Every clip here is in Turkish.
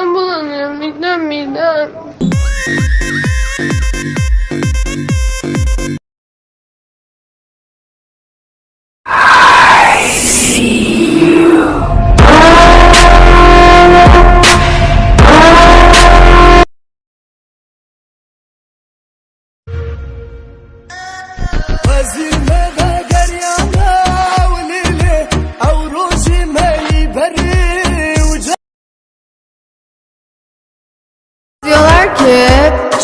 midem bulanıyor. Midem midem. Hazine ki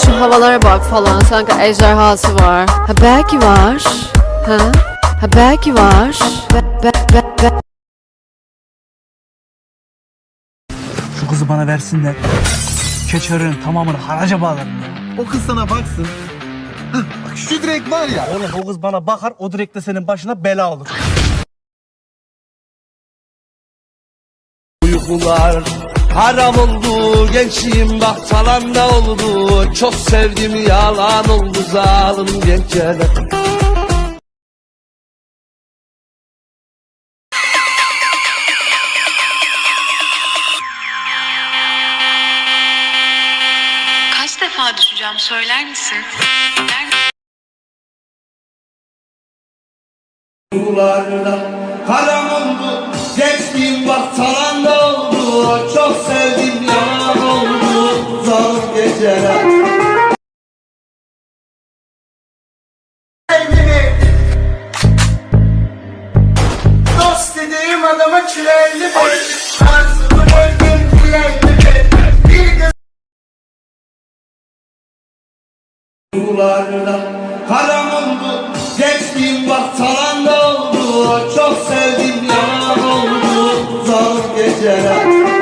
şu havalara bak falan sanki ejderhası var. Ha belki var. Ha? Ha belki var. Be, be, be, be. Şu kızı bana versinler. Keçörün tamamını haraca bağlarım ya. O kız sana baksın. Hah, Bak şu direk var ya. Oğlum o kız bana bakar o direkte senin başına bela olur. Uykular haram oldu gençliğim bak falan da oldu. Çok sevdim yalan oldu zalim gençler. Kaç defa düşeceğim söyler misin? Uykularda haram oldu gençliğim bak falan oldu zalim geceler Dost dediğim adama çileyli bir Arzulu böldüm dileyli bir Bir göz haram oldu gençliğim bak falan da oldu. Çok sevdim yalan oldu. Zalim geceler